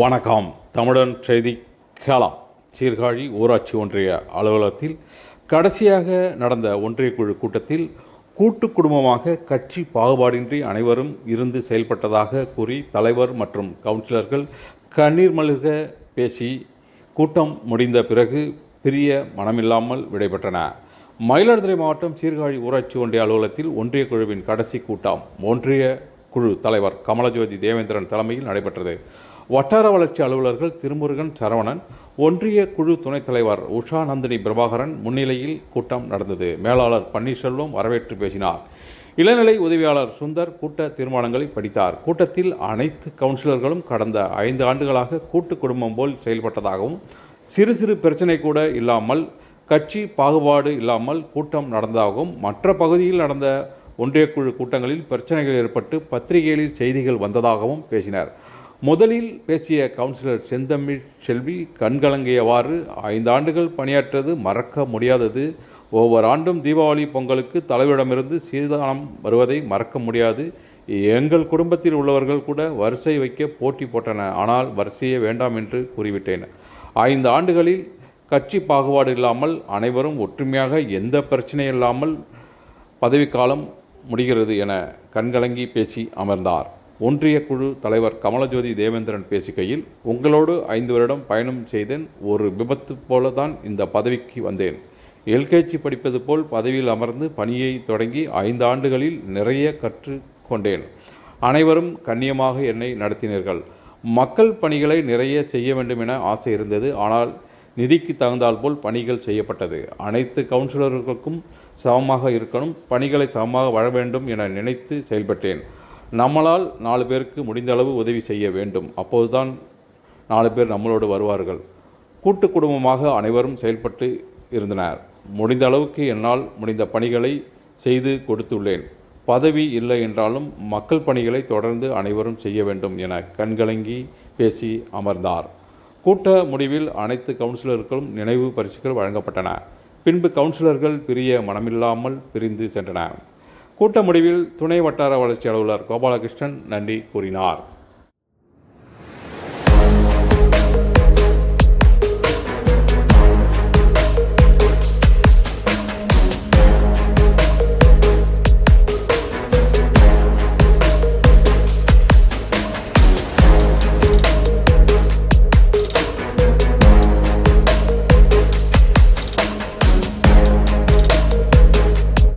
வணக்கம். தமிழன் செய்தி கேலாம். சீர்காழி ஊராட்சி ஒன்றிய அலுவலகத்தில் கடைசியாக நடந்த ஒன்றிய குழு கூட்டத்தில் கூட்டு குடும்பமாக கட்சி பாகுபாடின்றி அனைவரும் இருந்து செயல்பட்டதாக கூறி தலைவர் மற்றும் கவுன்சிலர்கள் கண்ணீர் மலர்க பேசி கூட்டம் முடிந்த பிறகு பிரிய மனமில்லாமல் விடைபெற்றன. மயிலாடுதுறை மாவட்டம் சீர்காழி ஊராட்சி ஒன்றிய அலுவலகத்தில் ஒன்றிய குழுவின் கடைசி கூட்டம் ஒன்றிய குழு தலைவர் கமலஜோதி தேவேந்திரன் தலைமையில் நடைபெற்றது. வட்டார வளர்ச்சி அலுவலர்கள் திருமுருகன் சரவணன் ஒன்றிய குழு துணைத் தலைவர் உஷா நந்தினி பிரபாகரன் முன்னிலையில் கூட்டம் நடந்தது. மேலாளர் பன்னீர்செல்வம் வரவேற்று பேசினார். இளநிலை உதவியாளர் சுந்தர் கூட்ட தீர்மானங்களை படித்தார். கூட்டத்தில் அனைத்து கவுன்சிலர்களும் கடந்த ஐந்து ஆண்டுகளாக கூட்டு குடும்பம் போல் செயல்பட்டதாகவும் சிறு சிறு பிரச்சனை கூட இல்லாமல் கட்சி பாகுபாடு இல்லாமல் கூட்டம் நடந்ததாகவும் மற்ற பகுதியில் நடந்த ஒன்றிய குழு கூட்டங்களில் பிரச்சனைகள் ஏற்பட்டு பத்திரிகைகளில் செய்திகள் வந்ததாகவும் பேசினார். முதலில் பேசிய கவுன்சிலர் செந்தமிழ் செல்வி கண்கலங்கியவாறு ஐந்து ஆண்டுகள் பணியாற்றது மறக்க முடியாதது. ஒவ்வொரு ஆண்டும் தீபாவளி பொங்கலுக்கு தலைவரிடமிருந்து சீதானம் வருவதை மறக்க முடியாது. எங்கள் குடும்பத்தில் உள்ளவர்கள் கூட வரிசை வைக்க போட்டி போட்டன. ஆனால் வரிசையே வேண்டாம் என்று கூறிவிட்டேன். ஐந்து ஆண்டுகளில் கட்சி பாகுபாடு இல்லாமல் அனைவரும் ஒற்றுமையாக எந்த பிரச்சனையும் இல்லாமல் பதவிக்காலம் முடிகிறது என கண்கலங்கி பேசி அமர்ந்தார். ஒன்றிய குழு தலைவர் கமலஜோதி தேவேந்திரன் பேசுகையில் உங்களோடு ஐந்து வருடம் பயணம் செய்தேன். ஒரு விபத்து போல தான் இந்த பதவிக்கு வந்தேன். எல்கேஜி படிப்பது போல் பதவியில் அமர்ந்து பணியை தொடங்கி ஐந்து ஆண்டுகளில் நிறைய கற்றுக்கொண்டேன் அனைவரும் கண்ணியமாக என்னை நடத்தினீர்கள். மக்கள் பணிகளை நிறைய செய்ய வேண்டும் என ஆசை இருந்தது. ஆனால் நிதிக்கு தகுந்தால் போல் பணிகள் செய்யப்பட்டது. அனைத்து கவுன்சிலர்களுக்கும் சமமாக இருக்கணும். பணிகளை சமமாக வழ வேண்டும் என நினைத்து செயல்பட்டேன். நம்மளால் நாலு பேருக்கு முடிந்த அளவு உதவி செய்ய வேண்டும். அப்போதுதான் நாலு பேர் நம்மளோடு வருவார்கள். கூட்டு குடும்பமாக அனைவரும் செயல்பட்டு இருந்தனர். முடிந்த அளவுக்கு என்னால் முடிந்த பணிகளை செய்து கொடுத்துள்ளேன். பதவி இல்லை என்றாலும் மக்கள் பணிகளை தொடர்ந்து அனைவரும் செய்ய வேண்டும் என கண்கலங்கி பேசி அமர்ந்தார். கூட்ட முடிவில் அனைத்து கவுன்சிலர்களும் நினைவு பரிசுகள் வழங்கப்பட்டன. பின்பு கவுன்சிலர்கள் பிரிய மனமில்லாமல் பிரிந்து சென்றனர். கூட்ட முடிவில் துணை வட்டார வளர்ச்சி அலுவலர் கோபாலகிருஷ்ணன் நன்றி கூறினார்.